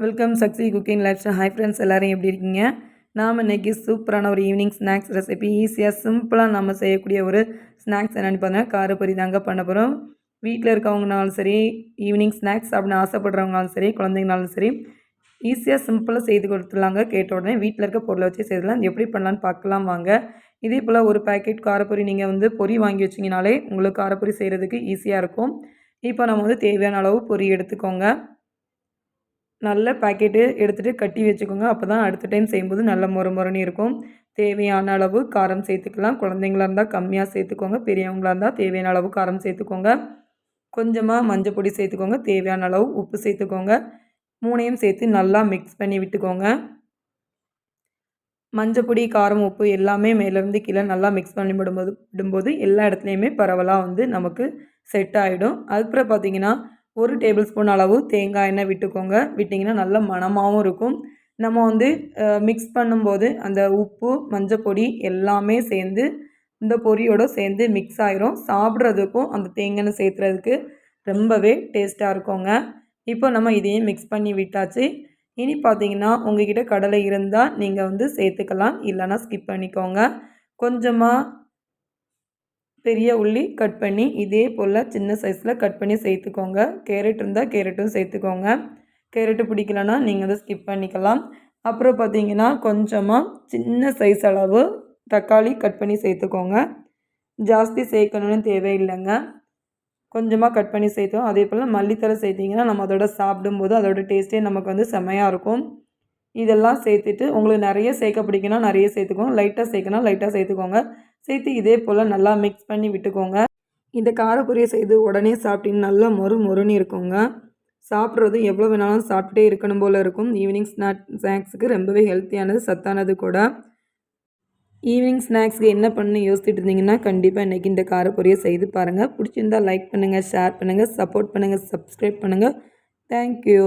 Welcome Sakthi cooking life hi friends எல்லோரும் எப்படி இருக்கீங்க? நாம் இன்றைக்கி சூப்பரான ஒரு ஈவினிங் ஸ்நாக்ஸ் ரெசிபி ஈஸியாக சிம்பிளாக நம்ம செய்யக்கூடிய ஒரு ஸ்நாக்ஸ் என்னென்னு பார்த்தீங்கன்னா காரப்பொரி தாங்க பண்ண போகிறோம் வீட்டில் இருக்கவங்கனாலும் சரி ஈவினிங் ஸ்நாக்ஸ் அப்படின்னு ஆசைப்படுறவங்கனாலும் சரி குழந்தைங்கனாலும் சரி ஈஸியாக சிம்பிளாக செய்து கொடுத்துடலாங்க கேட்ட உடனே. வீட்டில் இருக்க பொருளை வச்சு செய்யலாம் எப்படி பண்ணலான்னு பார்க்கலாம் வாங்க. இதே போல் ஒரு பேக்கெட் காரப்பொரி நீங்கள் வந்து பொரி வாங்கி வச்சிங்கனாலே உங்களுக்கு காரப்பொரி செய்கிறதுக்கு ஈஸியாக இருக்கும். இப்போ நம்ம வந்து தேவையான அளவு பொரி எடுத்துக்கோங்க. நல்ல பேக்கெட்டு எடுத்துகிட்டு கட்டி வச்சுக்கோங்க. அப்போ தான் அடுத்த டைம் செய்யும்போது நல்ல முறை முறைன்னு இருக்கும். தேவையான அளவு காரம் சேர்த்துக்கலாம். குழந்தைங்களா இருந்தால் கம்மியாக சேர்த்துக்கோங்க. பெரியவங்களாக இருந்தால் தேவையான அளவு காரம் சேர்த்துக்கோங்க. கொஞ்சமாக மஞ்சள் பொடி சேர்த்துக்கோங்க. தேவையான அளவு உப்பு சேர்த்துக்கோங்க. மூணையும் சேர்த்து நல்லா மிக்ஸ் பண்ணி விட்டுக்கோங்க. மஞ்சப்பொடி காரம் உப்பு எல்லாமே மேலேருந்து கீழே நல்லா மிக்ஸ் பண்ணி விடும்போது விடும்போது எல்லா இடத்துலையுமே பரவலாக வந்து நமக்கு செட் ஆகிடும் அதுக்கப்புறம் பார்த்திங்கன்னா ஒரு டேபிள் ஸ்பூன் அளவு தேங்காய் எண்ணெய் விட்டுக்கோங்க. விட்டிங்கன்னா நல்ல மணமாகவும் இருக்கும். நம்ம வந்து மிக்ஸ் பண்ணும்போது அந்த உப்பு மஞ்சப்பொடி எல்லாமே சேர்ந்து இந்த பொரியோடு சேர்ந்து மிக்ஸ் ஆகிரும் சாப்பிட்றதுக்கும் அந்த தேங்காய் சேர்த்துறதுக்கு ரொம்பவே டேஸ்ட்டாக இருக்குங்க. இப்போ நம்ம இதையும் மிக்ஸ் பண்ணி விட்டாச்சு. இனி பார்த்தீங்கன்னா உங்ககிட்ட கடலை இருந்தால் நீங்கள் வந்து சேர்த்துக்கலாம். இல்லைனா ஸ்கிப் பண்ணிக்கோங்க. கொஞ்சமாக பெரிய உள்ளி கட் பண்ணி இதே போல் சின்ன சைஸில் கட் பண்ணி சேர்த்துக்கோங்க. கேரட் இருந்தால் கேரட்டும் சேர்த்துக்கோங்க. கேரட்டு பிடிக்கலன்னா நீங்கள் அதை ஸ்கிப் பண்ணிக்கலாம். அப்புறம் பார்த்தீங்கன்னா கொஞ்சமாக சின்ன சைஸ் அளவு தக்காளி கட் பண்ணி சேர்த்துக்கோங்க. ஜாஸ்தி சேர்க்கணுன்னு தேவையில்லைங்க. கொஞ்சமாக கட் பண்ணி சேர்த்தோம். அதே போல் மல்லித்தலை சேர்த்திங்கன்னா நம்ம அதோட சாப்பிடும்போது அதோட டேஸ்ட்டே நமக்கு வந்து செம்மையாக இருக்கும். இதெல்லாம் சேர்த்துட்டு உங்களுக்கு நிறைய சேர்க்க பிடிக்குன்னா நிறைய சேர்த்துக்கோங்க. லைட்டாக சேர்க்கணும் லைட்டாக சேர்த்துக்கோங்க. சேர்த்து இதே போல் நல்லா மிக்ஸ் பண்ணி விட்டுக்கோங்க. இந்த காரப்பொரியை செய்து உடனே சாப்பிட்டீங்கன்னா நல்லா மொறு மொறுன்னு இருக்குங்க. சாப்பிட்றது எவ்வளோ வேணாலும் சாப்பிட்டே இருக்கணும் போல் இருக்கும். ஈவினிங் ஸ்நாக் ஸ்நாக்ஸுக்கு ரொம்பவே ஹெல்த்தியானது சத்தானது கூட. ஈவினிங் ஸ்நாக்ஸ்க்கு என்ன பண்ணு யோசிச்சுட்டு இருந்தீங்கன்னா கண்டிப்பாக இன்றைக்கி இந்த காரப்பொரியை செய்து பாருங்கள் பிடிச்சிருந்தால் லைக் பண்ணுங்கள் ஷேர் பண்ணுங்கள் சப்போர்ட் பண்ணுங்கள் சப்ஸ்கிரைப் பண்ணுங்கள் தேங்க்யூ